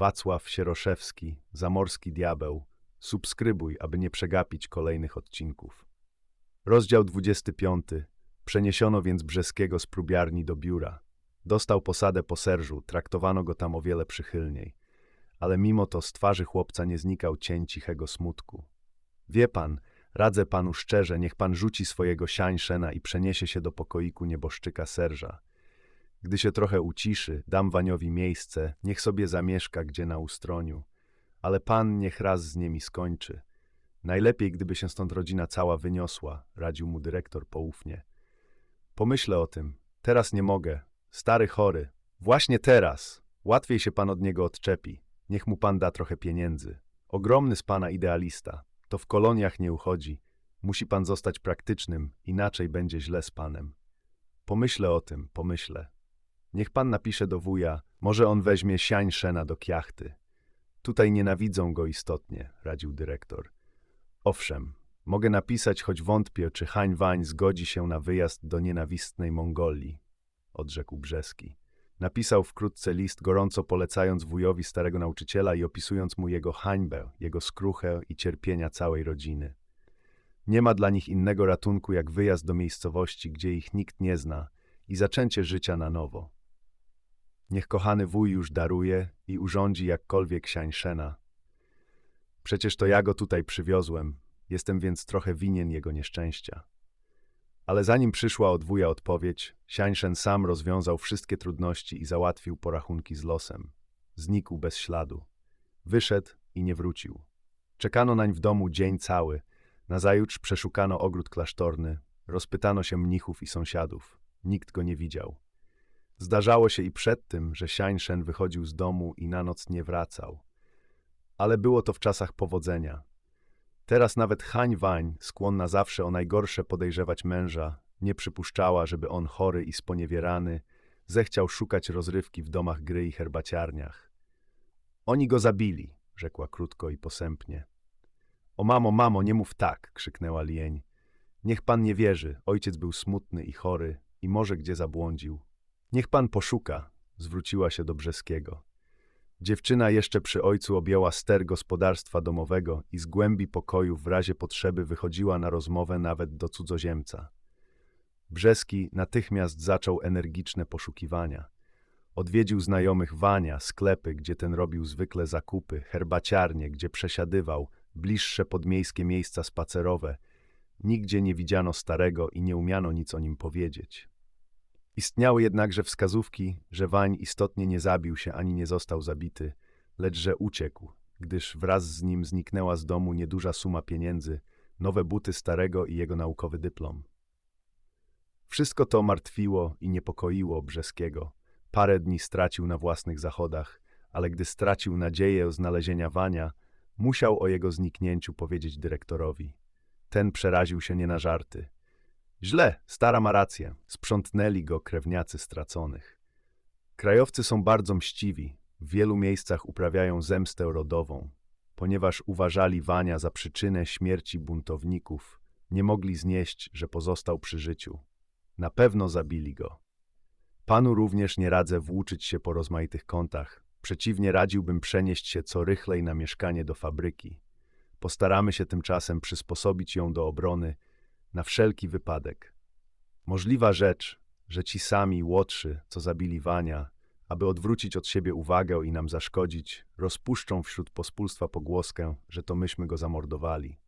Wacław Sieroszewski, Zamorski Diabeł. Subskrybuj, aby nie przegapić kolejnych odcinków. Rozdział 25. Przeniesiono więc Brzeskiego z próbiarni do biura. Dostał posadę po serżu, traktowano go tam o wiele przychylniej. Ale mimo to z twarzy chłopca nie znikał cień cichego smutku. Wie pan, radzę panu szczerze, niech pan rzuci swojego siańszena i przeniesie się do pokoiku nieboszczyka serża. Gdy się trochę uciszy, dam Waniowi miejsce, niech sobie zamieszka gdzie na ustroniu. Ale pan niech raz z nimi skończy. Najlepiej, gdyby się stąd rodzina cała wyniosła, radził mu dyrektor poufnie. Pomyślę o tym. Teraz nie mogę. Stary chory. Właśnie teraz. Łatwiej się pan od niego odczepi. Niech mu pan da trochę pieniędzy. Ogromny z pana idealista. To w koloniach nie uchodzi. Musi pan zostać praktycznym, inaczej będzie źle z panem. Pomyślę o tym, pomyślę. Niech pan napisze do wuja, może on weźmie siań szena do kiachty. Tutaj nienawidzą go istotnie, radził dyrektor. Owszem, mogę napisać, choć wątpię, czy Hań Wań zgodzi się na wyjazd do nienawistnej Mongolii, odrzekł Brzeski. Napisał wkrótce list, gorąco polecając wujowi starego nauczyciela i opisując mu jego hańbę, jego skruchę i cierpienia całej rodziny. Nie ma dla nich innego ratunku jak wyjazd do miejscowości, gdzie ich nikt nie zna i zaczęcie życia na nowo. Niech kochany wuj już daruje i urządzi jakkolwiek siańszena. Przecież to ja go tutaj przywiozłem, jestem więc trochę winien jego nieszczęścia. Ale zanim przyszła od wuja odpowiedź, Siańszen sam rozwiązał wszystkie trudności i załatwił porachunki z losem. Znikł bez śladu. Wyszedł i nie wrócił. Czekano nań w domu dzień cały. Nazajutrz przeszukano ogród klasztorny, rozpytano się mnichów i sąsiadów. Nikt go nie widział. Zdarzało się i przed tym, że Siańszen wychodził z domu i na noc nie wracał. Ale było to w czasach powodzenia. Teraz nawet Hań Wań, skłonna zawsze o najgorsze podejrzewać męża, nie przypuszczała, żeby on chory i sponiewierany zechciał szukać rozrywki w domach gry i herbaciarniach. Oni go zabili, rzekła krótko i posępnie. O mamo, mamo, nie mów tak, krzyknęła Lień. Niech pan nie wierzy, ojciec był smutny i chory i może gdzie zabłądził. Niech pan poszuka, zwróciła się do Brzeskiego. Dziewczyna jeszcze przy ojcu objęła ster gospodarstwa domowego i z głębi pokoju w razie potrzeby wychodziła na rozmowę nawet do cudzoziemca. Brzeski natychmiast zaczął energiczne poszukiwania. Odwiedził znajomych Wania, sklepy, gdzie ten robił zwykle zakupy, herbaciarnie, gdzie przesiadywał, bliższe podmiejskie miejsca spacerowe. Nigdzie nie widziano starego i nie umiano nic o nim powiedzieć. Istniały jednakże wskazówki, że Wań istotnie nie zabił się ani nie został zabity, lecz że uciekł, gdyż wraz z nim zniknęła z domu nieduża suma pieniędzy, nowe buty starego i jego naukowy dyplom. Wszystko to martwiło i niepokoiło Brzeskiego. Parę dni stracił na własnych zachodach, ale gdy stracił nadzieję znalezienia Wania, musiał o jego zniknięciu powiedzieć dyrektorowi. Ten przeraził się nie na żarty. Źle, stara ma rację. Sprzątnęli go krewniacy straconych. Krajowcy są bardzo mściwi. W wielu miejscach uprawiają zemstę rodową. Ponieważ uważali Wania za przyczynę śmierci buntowników, nie mogli znieść, że pozostał przy życiu. Na pewno zabili go. Panu również nie radzę włóczyć się po rozmaitych kątach. Przeciwnie, radziłbym przenieść się co rychlej na mieszkanie do fabryki. Postaramy się tymczasem przysposobić ją do obrony na wszelki wypadek. Możliwa rzecz, że ci sami łotrzy, co zabili Wania, aby odwrócić od siebie uwagę i nam zaszkodzić, rozpuszczą wśród pospólstwa pogłoskę, że to myśmy go zamordowali.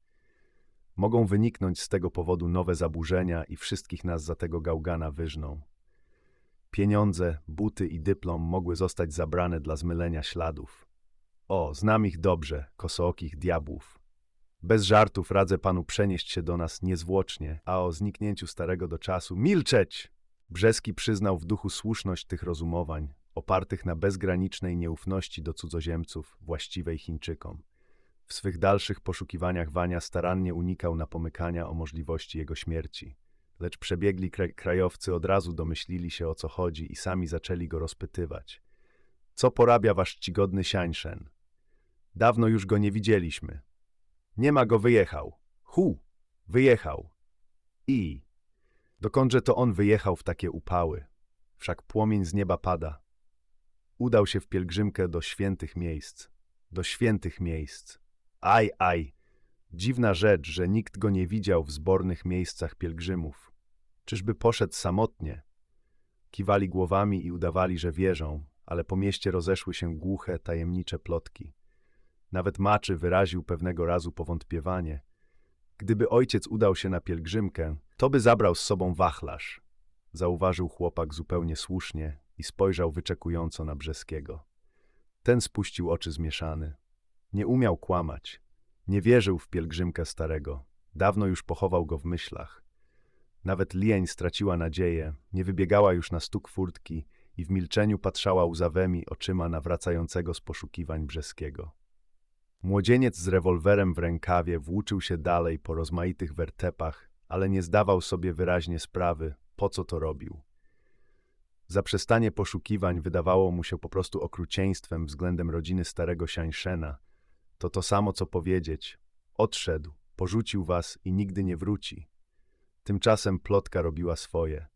Mogą wyniknąć z tego powodu nowe zaburzenia i wszystkich nas za tego gałgana wyżną. Pieniądze, buty i dyplom mogły zostać zabrane dla zmylenia śladów. O, znam ich dobrze, kosookich diabłów. Bez żartów radzę panu przenieść się do nas niezwłocznie, a o zniknięciu starego do czasu milczeć! Brzeski przyznał w duchu słuszność tych rozumowań, opartych na bezgranicznej nieufności do cudzoziemców, właściwej Chińczykom. W swych dalszych poszukiwaniach Wania starannie unikał napomykania o możliwości jego śmierci. Lecz przebiegli kraj krajowcy od razu domyślili się o co chodzi i sami zaczęli go rozpytywać. Co porabia wasz czcigodny Siańszen? Dawno już go nie widzieliśmy. Nie ma go, wyjechał. Hu, wyjechał. I. Dokądże to on wyjechał w takie upały? Wszak płomień z nieba pada. udał się w pielgrzymkę do świętych miejsc. Do świętych miejsc. Aj, aj! Dziwna rzecz, że nikt go nie widział w zbornych miejscach pielgrzymów. Czyżby poszedł samotnie? Kiwali głowami i udawali, że wierzą, ale po mieście rozeszły się głuche, tajemnicze plotki. Nawet Maczy wyraził pewnego razu powątpiewanie. Gdyby ojciec udał się na pielgrzymkę, to by zabrał z sobą wachlarz. Zauważył chłopak zupełnie słusznie i spojrzał wyczekująco na Brzeskiego. Ten spuścił oczy zmieszany. Nie umiał kłamać. Nie wierzył w pielgrzymkę starego. Dawno już pochował go w myślach. Nawet lień straciła nadzieję, nie wybiegała już na stuk furtki i w milczeniu patrzała łzawymi oczyma na wracającego z poszukiwań Brzeskiego. Młodzieniec z rewolwerem w rękawie włóczył się dalej po rozmaitych wertepach, ale nie zdawał sobie wyraźnie sprawy, po co to robił. Zaprzestanie poszukiwań wydawało mu się po prostu okrucieństwem względem rodziny starego Sianszena. To to samo, co powiedzieć. Odszedł, porzucił was i nigdy nie wróci. Tymczasem plotka robiła swoje.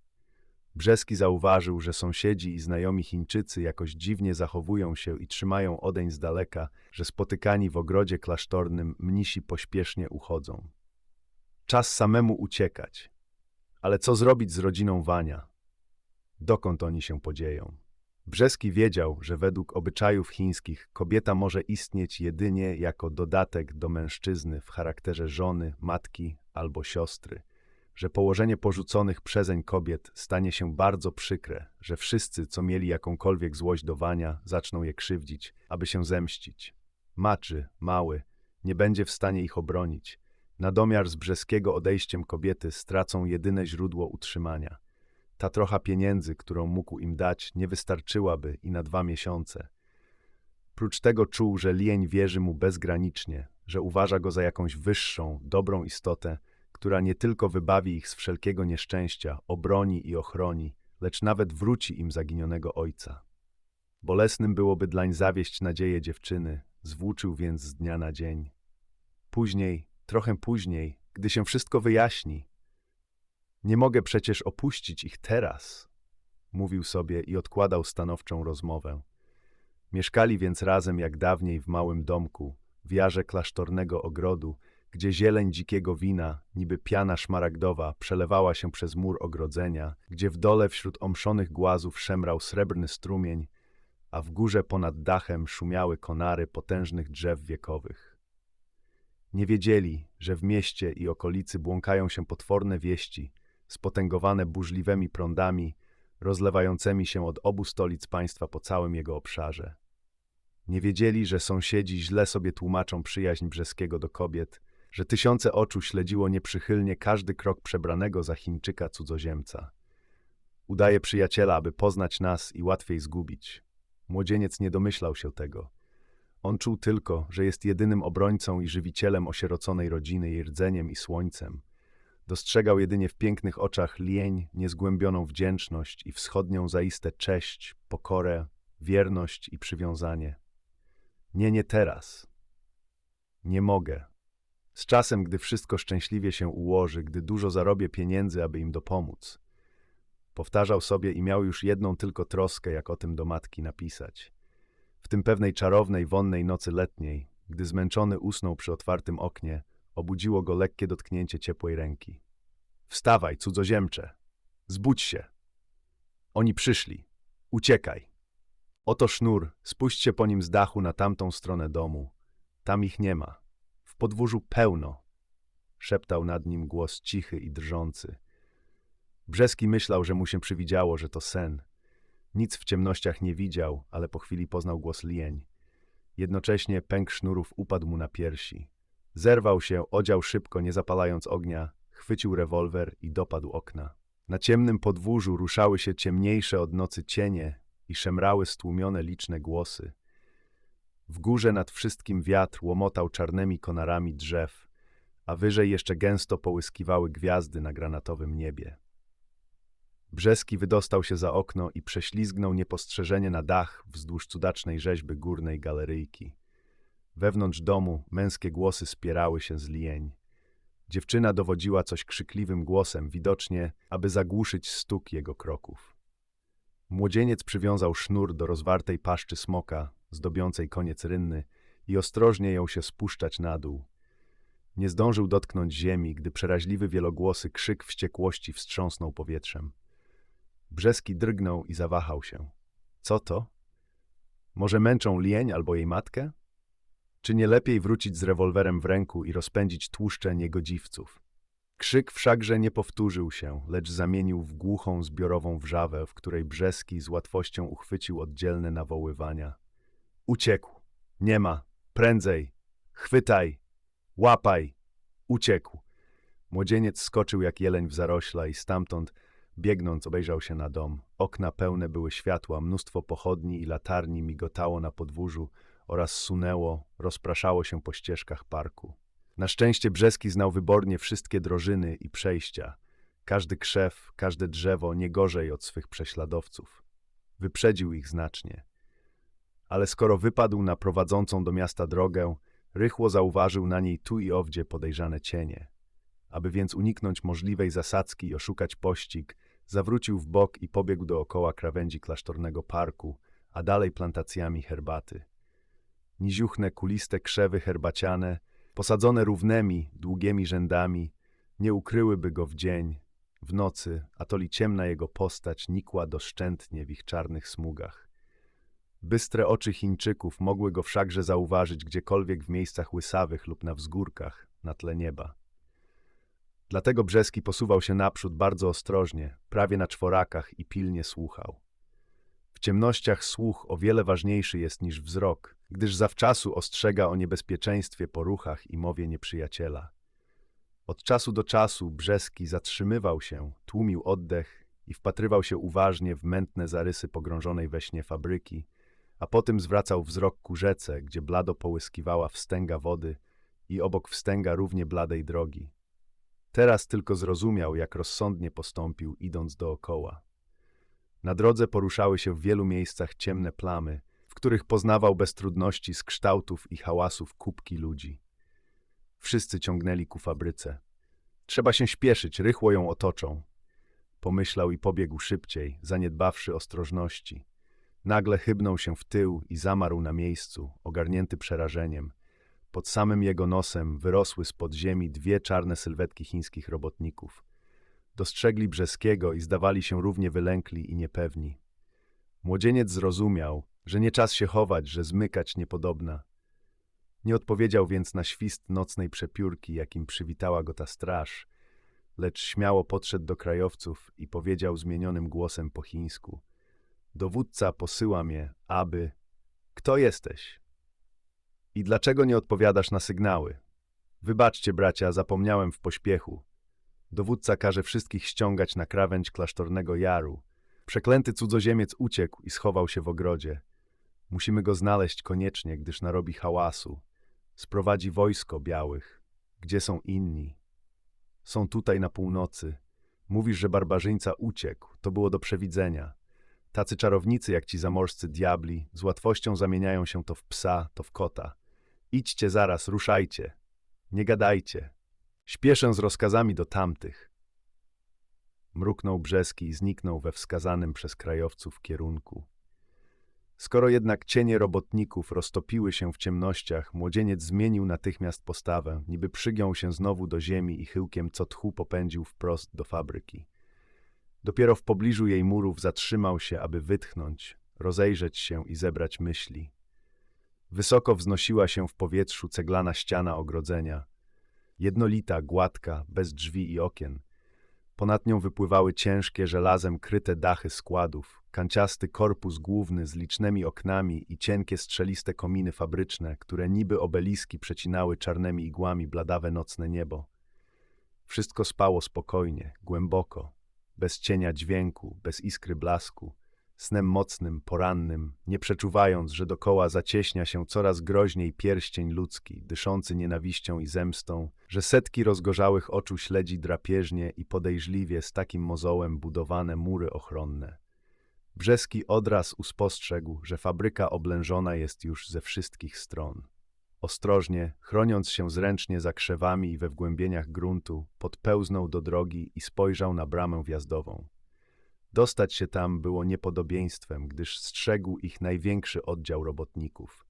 Brzeski zauważył, że sąsiedzi i znajomi Chińczycy jakoś dziwnie zachowują się i trzymają odeń z daleka, że spotykani w ogrodzie klasztornym mnisi pośpiesznie uchodzą. Czas samemu uciekać. Ale co zrobić z rodziną Wania? Dokąd oni się podzieją? Brzeski wiedział, że według obyczajów chińskich kobieta może istnieć jedynie jako dodatek do mężczyzny w charakterze żony, matki albo siostry – że położenie porzuconych przezeń kobiet stanie się bardzo przykre, że wszyscy, co mieli jakąkolwiek złość do Wania, zaczną je krzywdzić, aby się zemścić. Maczy, mały, nie będzie w stanie ich obronić. Na domiar z brzeskiego odejściem kobiety stracą jedyne źródło utrzymania. Ta trocha pieniędzy, którą mógł im dać, nie wystarczyłaby i na dwa miesiące. Prócz tego czuł, że lień wierzy mu bezgranicznie, że uważa go za jakąś wyższą, dobrą istotę, która nie tylko wybawi ich z wszelkiego nieszczęścia, obroni i ochroni, lecz nawet wróci im zaginionego ojca. Bolesnym byłoby dlań zawieść nadzieję dziewczyny, zwłóczył więc z dnia na dzień. Później, trochę później, gdy się wszystko wyjaśni. Nie mogę przecież opuścić ich teraz, mówił sobie i odkładał stanowczą rozmowę. Mieszkali więc razem jak dawniej w małym domku, w jarze klasztornego ogrodu, gdzie zieleń dzikiego wina, niby piana szmaragdowa, przelewała się przez mur ogrodzenia, gdzie w dole wśród omszonych głazów szemrał srebrny strumień, a w górze ponad dachem szumiały konary potężnych drzew wiekowych. Nie wiedzieli, że w mieście i okolicy błąkają się potworne wieści, spotęgowane burzliwymi prądami, rozlewającymi się od obu stolic państwa po całym jego obszarze. Nie wiedzieli, że sąsiedzi źle sobie tłumaczą przyjaźń Brzeskiego do kobiet, że tysiące oczu śledziło nieprzychylnie każdy krok przebranego za Chińczyka cudzoziemca. Udaje przyjaciela, aby poznać nas i łatwiej zgubić. Młodzieniec nie domyślał się tego. On czuł tylko, że jest jedynym obrońcą i żywicielem osieroconej rodziny jej rdzeniem i słońcem. Dostrzegał jedynie w pięknych oczach lień, niezgłębioną wdzięczność i wschodnią zaiste cześć, pokorę, wierność i przywiązanie. Nie, nie teraz. Nie mogę. Z czasem, gdy wszystko szczęśliwie się ułoży, gdy dużo zarobię pieniędzy, aby im dopomóc. Powtarzał sobie i miał już jedną tylko troskę, jak o tym do matki napisać. W tym pewnej czarownej, wonnej nocy letniej, gdy zmęczony usnął przy otwartym oknie, obudziło go lekkie dotknięcie ciepłej ręki. Wstawaj, cudzoziemcze! Zbudź się! Oni przyszli. Uciekaj! Oto sznur, spuśćcie po nim z dachu na tamtą stronę domu. Tam ich nie ma. Podwórzu pełno. Szeptał nad nim głos cichy i drżący. Brzeski myślał, że mu się przywidziało, że to sen. Nic w ciemnościach nie widział, ale po chwili poznał głos lień. Jednocześnie pęk sznurów upadł mu na piersi. Zerwał się, odział szybko, nie zapalając ognia, chwycił rewolwer i dopadł okna. Na ciemnym podwórzu ruszały się ciemniejsze od nocy cienie i szemrały stłumione liczne głosy. W górze nad wszystkim wiatr łomotał czarnymi konarami drzew, a wyżej jeszcze gęsto połyskiwały gwiazdy na granatowym niebie. Brzeski wydostał się za okno i prześlizgnął niepostrzeżenie na dach wzdłuż cudacznej rzeźby górnej galeryjki. Wewnątrz domu męskie głosy spierały się z lień. Dziewczyna dowodziła coś krzykliwym głosem, widocznie, aby zagłuszyć stuk jego kroków. Młodzieniec przywiązał sznur do rozwartej paszczy smoka, zdobiącej koniec rynny, i ostrożnie jął się spuszczać na dół. Nie zdążył dotknąć ziemi, gdy przeraźliwy wielogłosy krzyk wściekłości wstrząsnął powietrzem. Brzeski drgnął i zawahał się. Co to? Może męczą lień albo jej matkę? Czy nie lepiej wrócić z rewolwerem w ręku i rozpędzić tłuszcze niegodziwców? Krzyk wszakże nie powtórzył się, lecz zamienił w głuchą, zbiorową wrzawę, w której Brzeski z łatwością uchwycił oddzielne nawoływania. Uciekł! Nie ma! Prędzej! Chwytaj! Łapaj! Uciekł! Młodzieniec skoczył jak jeleń w zarośla i stamtąd, biegnąc, obejrzał się na dom. Okna pełne były światła, mnóstwo pochodni i latarni migotało na podwórzu oraz sunęło, rozpraszało się po ścieżkach parku. Na szczęście Brzeski znał wybornie wszystkie drożyny i przejścia. Każdy krzew, każde drzewo nie gorzej od swych prześladowców. Wyprzedził ich znacznie. Ale skoro wypadł na prowadzącą do miasta drogę, rychło zauważył na niej tu i owdzie podejrzane cienie. Aby więc uniknąć możliwej zasadzki i oszukać pościg, zawrócił w bok i pobiegł dookoła krawędzi klasztornego parku, a dalej plantacjami herbaty. Niziuchne, kuliste krzewy herbaciane, posadzone równymi, długimi rzędami, nie ukryłyby go w dzień, w nocy, atoli ciemna jego postać nikła doszczętnie w ich czarnych smugach. Bystre oczy Chińczyków mogły go wszakże zauważyć gdziekolwiek w miejscach łysawych lub na wzgórkach, na tle nieba. Dlatego Brzeski posuwał się naprzód bardzo ostrożnie, prawie na czworakach i pilnie słuchał. W ciemnościach słuch o wiele ważniejszy jest niż wzrok, gdyż zawczasu ostrzega o niebezpieczeństwie po ruchach i mowie nieprzyjaciela. Od czasu do czasu Brzeski zatrzymywał się, tłumił oddech i wpatrywał się uważnie w mętne zarysy pogrążonej we śnie fabryki, a potem zwracał wzrok ku rzece, gdzie blado połyskiwała wstęga wody i obok wstęga równie bladej drogi. Teraz tylko zrozumiał, jak rozsądnie postąpił, idąc dookoła. Na drodze poruszały się w wielu miejscach ciemne plamy, w których poznawał bez trudności z kształtów i hałasów kubki ludzi. Wszyscy ciągnęli ku fabryce. Trzeba się śpieszyć, rychło ją otoczą. Pomyślał i pobiegł szybciej, zaniedbawszy ostrożności. Nagle chybnął się w tył i zamarł na miejscu, ogarnięty przerażeniem. Pod samym jego nosem wyrosły z pod ziemi dwie czarne sylwetki chińskich robotników. Dostrzegli Brzeskiego i zdawali się równie wylękli i niepewni. Młodzieniec zrozumiał, że nie czas się chować, że zmykać niepodobna. Nie odpowiedział więc na świst nocnej przepiórki, jakim przywitała go ta straż, lecz śmiało podszedł do krajowców i powiedział zmienionym głosem po chińsku. Dowódca posyła mnie, aby... Kto jesteś? I dlaczego nie odpowiadasz na sygnały? Wybaczcie, bracia, zapomniałem w pośpiechu. Dowódca każe wszystkich ściągać na krawędź klasztornego jaru. Przeklęty cudzoziemiec uciekł i schował się w ogrodzie. Musimy go znaleźć koniecznie, gdyż narobi hałasu. Sprowadzi wojsko białych. Gdzie są inni? Są tutaj na północy. Mówisz, że barbarzyńca uciekł. To było do przewidzenia. Tacy czarownicy jak ci zamorscy diabli z łatwością zamieniają się to w psa, to w kota. Idźcie zaraz, ruszajcie. Nie gadajcie. Śpieszę z rozkazami do tamtych. Mruknął Brzeski i zniknął we wskazanym przez krajowców kierunku. Skoro jednak cienie robotników roztopiły się w ciemnościach, młodzieniec zmienił natychmiast postawę, niby przygiął się znowu do ziemi i chyłkiem co tchu popędził wprost do fabryki. Dopiero w pobliżu jej murów zatrzymał się, aby wytchnąć, rozejrzeć się i zebrać myśli. Wysoko wznosiła się w powietrzu ceglana ściana ogrodzenia. Jednolita, gładka, bez drzwi i okien. Ponad nią wypływały ciężkie, żelazem kryte dachy składów, kanciasty korpus główny z licznymi oknami i cienkie, strzeliste kominy fabryczne, które niby obeliski przecinały czarnymi igłami bladawe nocne niebo. Wszystko spało spokojnie, głęboko, bez cienia dźwięku, bez iskry blasku, snem mocnym, porannym, nie przeczuwając, że dokoła zacieśnia się coraz groźniej pierścień ludzki, dyszący nienawiścią i zemstą, że setki rozgorzałych oczu śledzi drapieżnie i podejrzliwie z takim mozołem budowane mury ochronne. Brzeski odraz uspostrzegł, że fabryka oblężona jest już ze wszystkich stron. Ostrożnie, chroniąc się zręcznie za krzewami i we wgłębieniach gruntu, podpełznął do drogi i spojrzał na bramę wjazdową. Dostać się tam było niepodobieństwem, gdyż strzegł ich największy oddział robotników.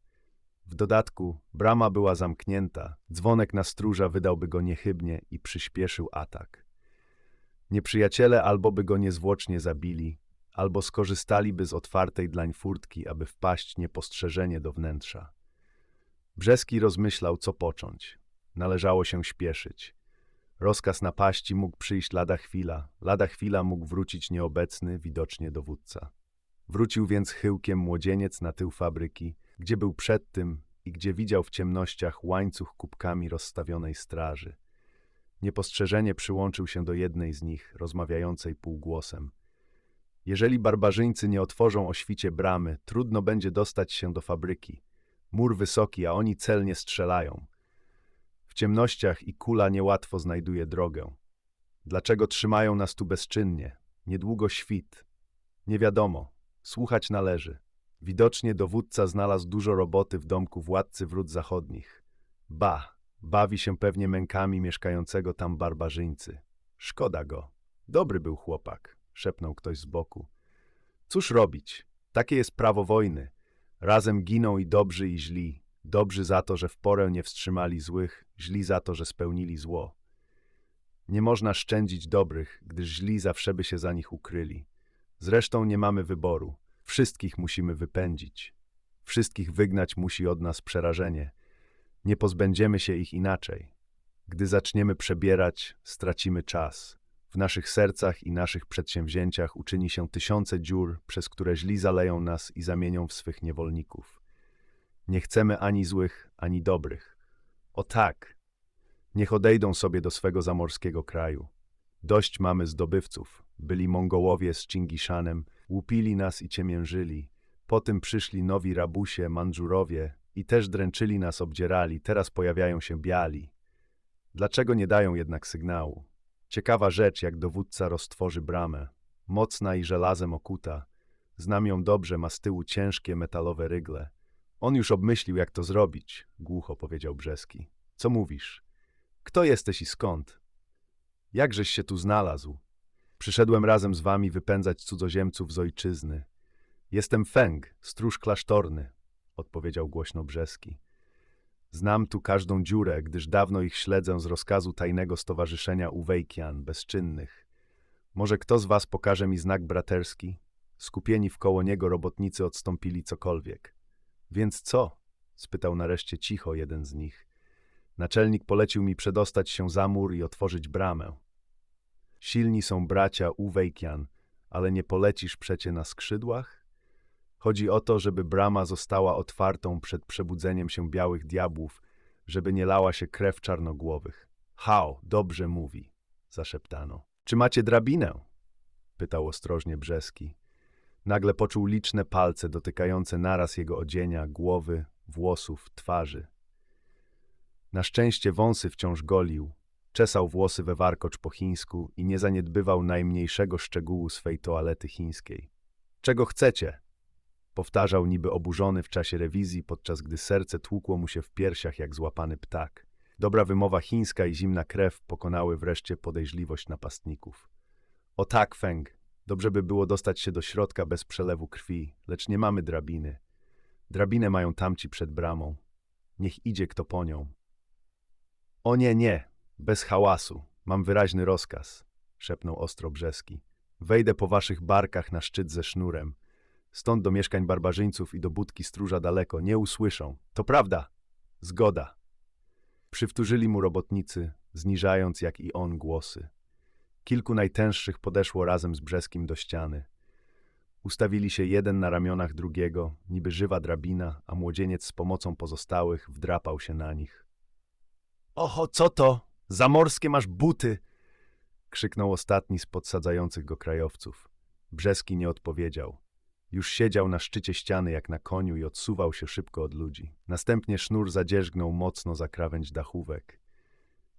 W dodatku brama była zamknięta, dzwonek na stróża wydałby go niechybnie i przyspieszył atak. Nieprzyjaciele albo by go niezwłocznie zabili, albo skorzystaliby z otwartej dlań furtki, aby wpaść niepostrzeżenie do wnętrza. Brzeski rozmyślał, co począć. Należało się śpieszyć. Rozkaz napaści mógł przyjść lada chwila, lada chwila mógł wrócić nieobecny, widocznie dowódca. Wrócił więc chyłkiem młodzieniec na tył fabryki, gdzie był przed tym i gdzie widział w ciemnościach łańcuch kubkami rozstawionej straży. Niepostrzeżenie przyłączył się do jednej z nich, rozmawiającej półgłosem. Jeżeli barbarzyńcy nie otworzą o świcie bramy, trudno będzie dostać się do fabryki. Mur wysoki, a oni celnie strzelają. W ciemnościach i kula niełatwo znajduje drogę. Dlaczego trzymają nas tu bezczynnie? Niedługo świt. Nie wiadomo. Słuchać należy. Widocznie dowódca znalazł dużo roboty w domku władcy wrót zachodnich. Ba, bawi się pewnie mękami mieszkającego tam barbarzyńcy. Szkoda go. Dobry był chłopak, szepnął ktoś z boku. Cóż robić? Takie jest prawo wojny. Razem giną i dobrzy i źli. Dobrzy za to, że w porę nie wstrzymali złych, źli za to, że spełnili zło. Nie można szczędzić dobrych, gdyż źli zawsze by się za nich ukryli. Zresztą nie mamy wyboru. Wszystkich musimy wypędzić. Wszystkich wygnać musi od nas przerażenie. Nie pozbędziemy się ich inaczej. Gdy zaczniemy przebierać, stracimy czas. W naszych sercach i naszych przedsięwzięciach uczyni się tysiące dziur, przez które źli zaleją nas i zamienią w swych niewolników. Nie chcemy ani złych, ani dobrych. O tak! Niech odejdą sobie do swego zamorskiego kraju. Dość mamy zdobywców. Byli Mongołowie z Cingiszanem, łupili nas i ciemiężyli. Potem przyszli nowi rabusie, Mandżurowie i też dręczyli nas, obdzierali. Teraz pojawiają się biali. Dlaczego nie dają jednak sygnału? Ciekawa rzecz, jak dowódca roztworzy bramę. Mocna i żelazem okuta. Znam ją dobrze, ma z tyłu ciężkie metalowe rygle. On już obmyślił, jak to zrobić, głucho powiedział Brzeski. Co mówisz? Kto jesteś i skąd? Jakżeś się tu znalazł? Przyszedłem razem z wami wypędzać cudzoziemców z ojczyzny. Jestem Feng, stróż klasztorny, odpowiedział głośno Brzeski. Znam tu każdą dziurę, gdyż dawno ich śledzę z rozkazu tajnego stowarzyszenia Uwejkian, bezczynnych. Może kto z was pokaże mi znak braterski? Skupieni wkoło niego robotnicy odstąpili cokolwiek. Więc co? spytał nareszcie cicho jeden z nich. Naczelnik polecił mi przedostać się za mur i otworzyć bramę. Silni są bracia Uwejkian, ale nie polecisz przecie na skrzydłach? Chodzi o to, żeby brama została otwartą przed przebudzeniem się białych diabłów, żeby nie lała się krew czarnogłowych. Hao, dobrze mówi, zaszeptano. Czy macie drabinę? pytał ostrożnie Brzeski. Nagle poczuł liczne palce dotykające naraz jego odzienia, głowy, włosów, twarzy. Na szczęście wąsy wciąż golił, czesał włosy we warkocz po chińsku i nie zaniedbywał najmniejszego szczegółu swej toalety chińskiej. Czego chcecie? Powtarzał niby oburzony w czasie rewizji, podczas gdy serce tłukło mu się w piersiach jak złapany ptak. Dobra wymowa chińska i zimna krew pokonały wreszcie podejrzliwość napastników. O tak, Feng, dobrze by było dostać się do środka bez przelewu krwi, lecz nie mamy drabiny. Drabinę mają tamci przed bramą. Niech idzie kto po nią. O nie, nie, bez hałasu, mam wyraźny rozkaz, szepnął ostro Brzeski. Wejdę po waszych barkach na szczyt ze sznurem. Stąd do mieszkań barbarzyńców i do budki stróża daleko, nie usłyszą. To prawda. Zgoda. Przywtórzyli mu robotnicy, zniżając jak i on głosy. Kilku najtęższych podeszło razem z Brzeskim do ściany. Ustawili się jeden na ramionach drugiego, niby żywa drabina, a młodzieniec z pomocą pozostałych wdrapał się na nich. Oho, co to? Zamorskie masz buty! krzyknął ostatni z podsadzających go krajowców. Brzeski nie odpowiedział. Już siedział na szczycie ściany jak na koniu i odsuwał się szybko od ludzi. Następnie sznur zadzierzgnął mocno za krawędź dachówek.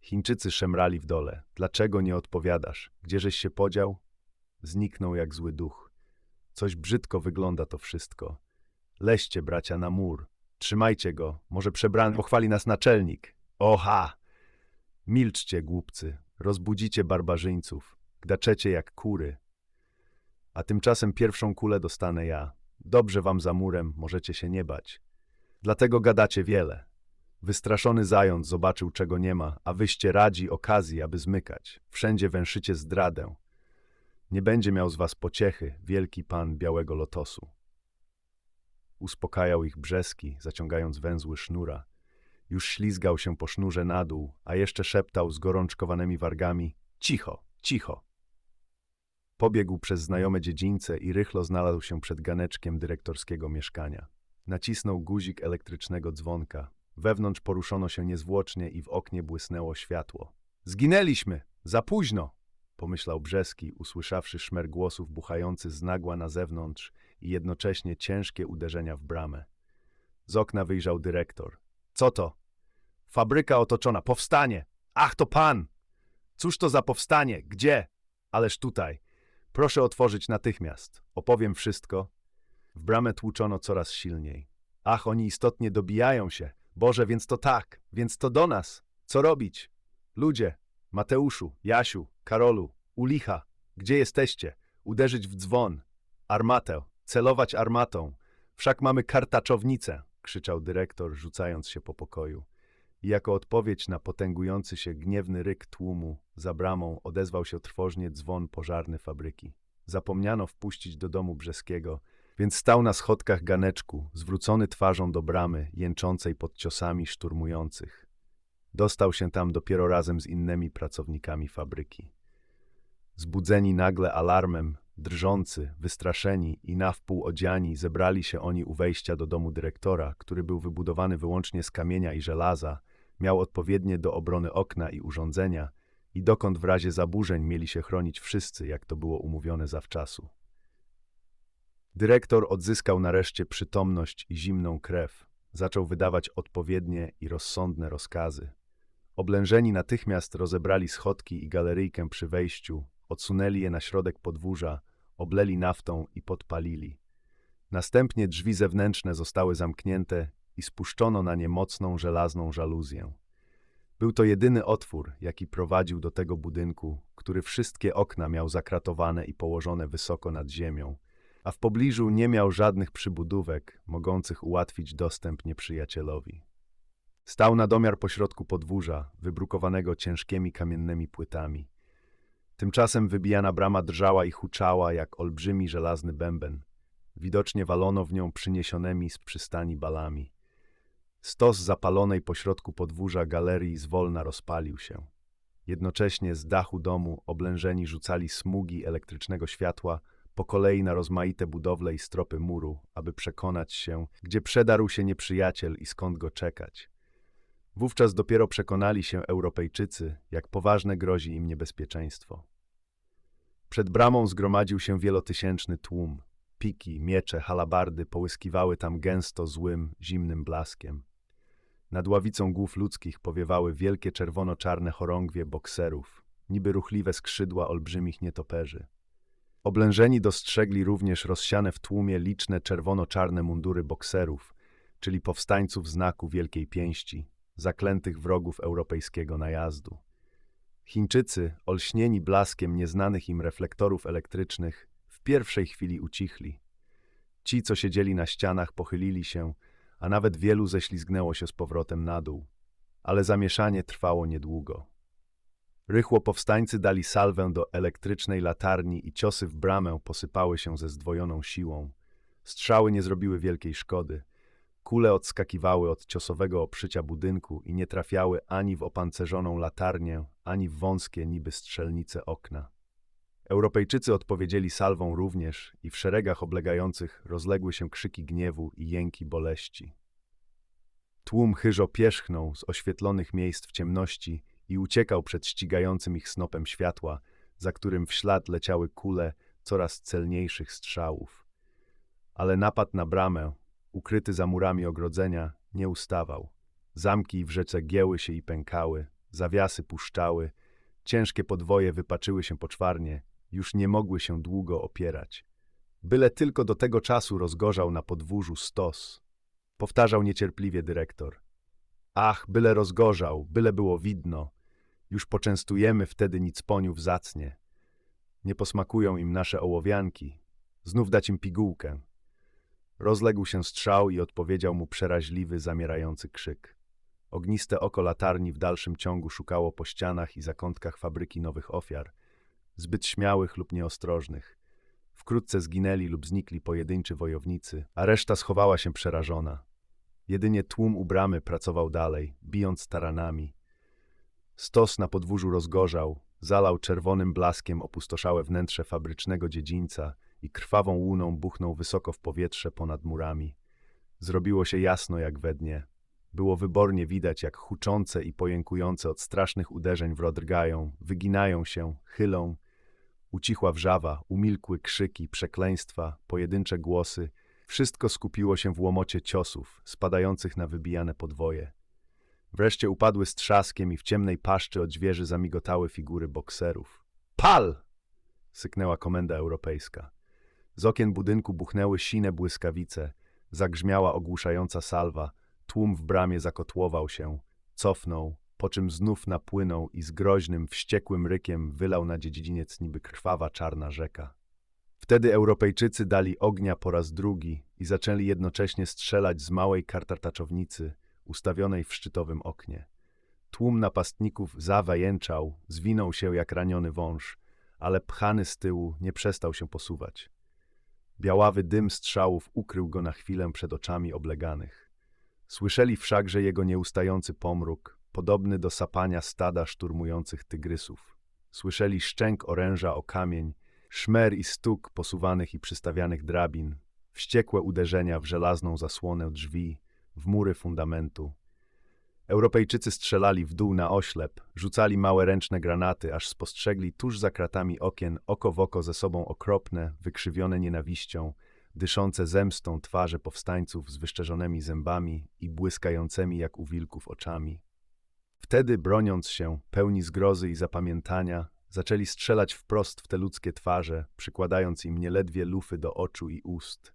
Chińczycy szemrali w dole. Dlaczego nie odpowiadasz? Gdzieżeś się podział? Zniknął jak zły duch. Coś brzydko wygląda to wszystko. Leście, bracia, na mur. Trzymajcie go. Może przebrany pochwali nas naczelnik. Oha! Milczcie, głupcy. Rozbudzicie barbarzyńców. Gdaczecie jak kury. A tymczasem pierwszą kulę dostanę ja. Dobrze wam za murem, możecie się nie bać. Dlatego gadacie wiele. Wystraszony zając zobaczył, czego nie ma, a wyście radzi okazji, aby zmykać. Wszędzie węszycie zdradę. Nie będzie miał z was pociechy, wielki pan białego lotosu. Uspokajał ich brzeski, zaciągając węzły sznura. Już ślizgał się po sznurze na dół, a jeszcze szeptał z gorączkowanymi wargami – cicho, cicho. Pobiegł przez znajome dziedzińce i rychlo znalazł się przed ganeczkiem dyrektorskiego mieszkania. Nacisnął guzik elektrycznego dzwonka. Wewnątrz poruszono się niezwłocznie i w oknie błysnęło światło. Zginęliśmy! Za późno! Pomyślał Brzeski, usłyszawszy szmer głosów buchający z nagła na zewnątrz i jednocześnie ciężkie uderzenia w bramę. Z okna wyjrzał dyrektor. Co to? Fabryka otoczona. Powstanie! Ach, to pan! Cóż to za powstanie? Gdzie? Ależ tutaj. Proszę otworzyć natychmiast. Opowiem wszystko. W bramę tłuczono coraz silniej. Ach, oni istotnie dobijają się. Boże, więc to tak, więc to do nas. Co robić? Ludzie, Mateuszu, Jasiu, Karolu, Ulicha, gdzie jesteście? Uderzyć w dzwon. Armatę, celować armatą. Wszak mamy kartaczownicę, krzyczał dyrektor, rzucając się po pokoju. I jako odpowiedź na potęgujący się gniewny ryk tłumu za bramą odezwał się trwożnie dzwon pożarny fabryki. Zapomniano wpuścić do domu Brzeskiego, więc stał na schodkach ganeczku, zwrócony twarzą do bramy, jęczącej pod ciosami szturmujących. Dostał się tam dopiero razem z innymi pracownikami fabryki. Zbudzeni nagle alarmem, drżący, wystraszeni i na wpół odziani, zebrali się oni u wejścia do domu dyrektora, który był wybudowany wyłącznie z kamienia i żelaza, miał odpowiednie do obrony okna i urządzenia i dokąd w razie zaburzeń mieli się chronić wszyscy, jak to było umówione zawczasu. Dyrektor odzyskał nareszcie przytomność i zimną krew. Zaczął wydawać odpowiednie i rozsądne rozkazy. Oblężeni natychmiast rozebrali schodki i galeryjkę przy wejściu, odsunęli je na środek podwórza, obleli naftą i podpalili. Następnie drzwi zewnętrzne zostały zamknięte i spuszczono na nie mocną żelazną żaluzję. Był to jedyny otwór, jaki prowadził do tego budynku, który wszystkie okna miał zakratowane i położone wysoko nad ziemią, a w pobliżu nie miał żadnych przybudówek mogących ułatwić dostęp nieprzyjacielowi. Stał na domiar pośrodku podwórza, wybrukowanego ciężkimi kamiennymi płytami. Tymczasem wybijana brama drżała i huczała jak olbrzymi żelazny bęben. Widocznie walono w nią przyniesionymi z przystani balami. Stos zapalonej pośrodku podwórza galerii zwolna rozpalił się. Jednocześnie z dachu domu oblężeni rzucali smugi elektrycznego światła po kolei na rozmaite budowle i stropy muru, aby przekonać się, gdzie przedarł się nieprzyjaciel i skąd go czekać. Wówczas dopiero przekonali się Europejczycy, jak poważne grozi im niebezpieczeństwo. Przed bramą zgromadził się wielotysięczny tłum. Piki, miecze, halabardy połyskiwały tam gęsto złym, zimnym blaskiem. Nad ławicą głów ludzkich powiewały wielkie czerwono-czarne chorągwie bokserów, niby ruchliwe skrzydła olbrzymich nietoperzy. Oblężeni dostrzegli również rozsiane w tłumie liczne czerwono-czarne mundury bokserów, czyli powstańców znaku Wielkiej Pięści, zaklętych wrogów europejskiego najazdu. Chińczycy, olśnieni blaskiem nieznanych im reflektorów elektrycznych, w pierwszej chwili ucichli. Ci, co siedzieli na ścianach, pochylili się, a nawet wielu ześlizgnęło się z powrotem na dół. Ale zamieszanie trwało niedługo. Rychło powstańcy dali salwę do elektrycznej latarni i ciosy w bramę posypały się ze zdwojoną siłą. Strzały nie zrobiły wielkiej szkody. Kule odskakiwały od ciosowego obszycia budynku i nie trafiały ani w opancerzoną latarnię, ani w wąskie niby strzelnice okna. Europejczycy odpowiedzieli salwą również i w szeregach oblegających rozległy się krzyki gniewu i jęki boleści. Tłum chyżo pierzchnął z oświetlonych miejsc w ciemności i uciekał przed ścigającym ich snopem światła, za którym w ślad leciały kule coraz celniejszych strzałów. Ale napad na bramę, ukryty za murami ogrodzenia, nie ustawał. Zamki w rzece gieły się i pękały, zawiasy puszczały, ciężkie podwoje wypaczyły się poczwarnie, już nie mogły się długo opierać. Byle tylko do tego czasu rozgorzał na podwórzu stos. Powtarzał niecierpliwie dyrektor. Ach, byle rozgorzał, byle było widno. Już poczęstujemy wtedy nicponiów zacnie. Nie posmakują im nasze ołowianki, Znów dać im pigułkę. Rozległ się strzał i odpowiedział mu przeraźliwy, zamierający krzyk. Ogniste oko latarni w dalszym ciągu szukało po ścianach i zakątkach fabryki nowych ofiar, zbyt śmiałych lub nieostrożnych. Wkrótce zginęli lub znikli pojedynczy wojownicy, a reszta schowała się przerażona. Jedynie tłum u bramy pracował dalej, bijąc taranami. Stos na podwórzu rozgorzał, zalał czerwonym blaskiem opustoszałe wnętrze fabrycznego dziedzińca i krwawą łuną buchnął wysoko w powietrze ponad murami. Zrobiło się jasno jak we dnie. Było wybornie widać, jak huczące i pojękujące od strasznych uderzeń wrodrgają, wyginają się, chylą. Ucichła wrzawa, umilkły krzyki, przekleństwa, pojedyncze głosy. Wszystko skupiło się w łomocie ciosów, spadających na wybijane podwoje. Wreszcie upadły z trzaskiem i w ciemnej paszczy odźwierzy zamigotały figury bokserów. Pal! syknęła komenda europejska. Z okien budynku buchnęły sine błyskawice, zagrzmiała ogłuszająca salwa, tłum w bramie zakotłował się, cofnął, po czym znów napłynął i z groźnym, wściekłym rykiem wylał na dziedziniec niby krwawa czarna rzeka. Wtedy Europejczycy dali ognia po raz drugi i zaczęli jednocześnie strzelać z małej kartartaczownicy ustawionej w szczytowym oknie. Tłum napastników zawajęczał, zwinął się jak raniony wąż, ale pchany z tyłu nie przestał się posuwać. Białawy dym strzałów ukrył go na chwilę przed oczami obleganych. Słyszeli wszakże jego nieustający pomruk, podobny do sapania stada szturmujących tygrysów. Słyszeli szczęk oręża o kamień, szmer i stuk posuwanych i przystawianych drabin, wściekłe uderzenia w żelazną zasłonę drzwi, w mury fundamentu. Europejczycy strzelali w dół na oślep, rzucali małe ręczne granaty, aż spostrzegli tuż za kratami okien oko w oko ze sobą okropne, wykrzywione nienawiścią, dyszące zemstą twarze powstańców z wyszczerzonymi zębami i błyskającymi jak u wilków oczami. Wtedy, broniąc się, pełni zgrozy i zapamiętania, zaczęli strzelać wprost w te ludzkie twarze, przykładając im nieledwie lufy do oczu i ust.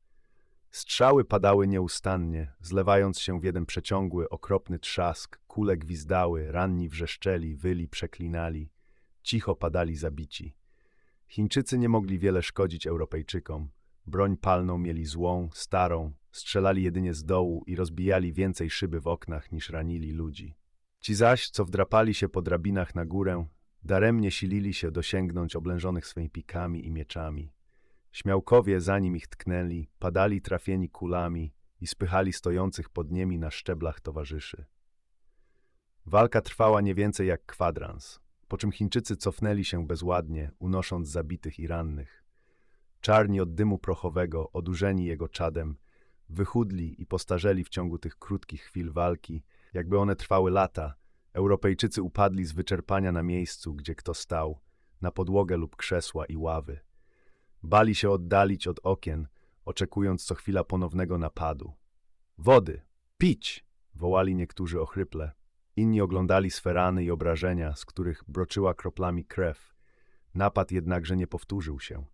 Strzały padały nieustannie, zlewając się w jeden przeciągły, okropny trzask, kule gwizdały, ranni wrzeszczeli, wyli, przeklinali. Cicho padali zabici. Chińczycy nie mogli wiele szkodzić Europejczykom. Broń palną mieli złą, starą, strzelali jedynie z dołu i rozbijali więcej szyby w oknach niż ranili ludzi. Ci zaś, co wdrapali się po drabinach na górę, daremnie silili się dosięgnąć oblężonych swymi pikami i mieczami. Śmiałkowie, zanim ich tknęli, padali trafieni kulami i spychali stojących pod nimi na szczeblach towarzyszy. Walka trwała nie więcej jak kwadrans, po czym Chińczycy cofnęli się bezładnie, unosząc zabitych i rannych. Czarni od dymu prochowego, odurzeni jego czadem, wychudli i postarzeli w ciągu tych krótkich chwil walki, jakby one trwały lata. Europejczycy upadli z wyczerpania na miejscu, gdzie kto stał, na podłogę lub krzesła i ławy. Bali się oddalić od okien, oczekując co chwila ponownego napadu. Wody! Pić! wołali niektórzy ochryple. Inni oglądali swe rany i obrażenia, z których broczyła kroplami krew. Napad jednakże nie powtórzył się.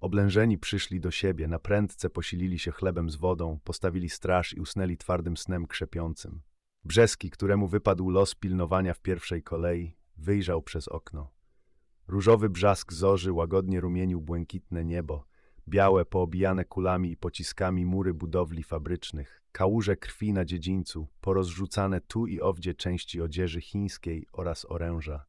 Oblężeni przyszli do siebie, na prędce posilili się chlebem z wodą, postawili straż i usnęli twardym snem krzepiącym. Brzeski, któremu wypadł los pilnowania w pierwszej kolei, wyjrzał przez okno. Różowy brzask zorzy łagodnie rumienił błękitne niebo, białe, poobijane kulami i pociskami mury budowli fabrycznych, kałuże krwi na dziedzińcu, porozrzucane tu i owdzie części odzieży chińskiej oraz oręża.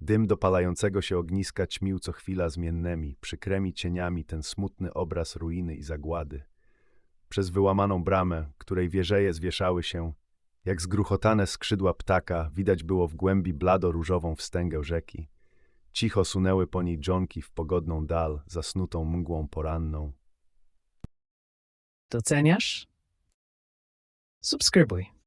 Dym dopalającego się ogniska ćmił co chwila zmiennymi, przykrymi cieniami ten smutny obraz ruiny i zagłady. Przez wyłamaną bramę, której wieżeje zwieszały się, jak zgruchotane skrzydła ptaka, widać było w głębi blado-różową wstęgę rzeki. Cicho sunęły po niej dżonki w pogodną dal, zasnutą mgłą poranną. Doceniasz? Subskrybuj.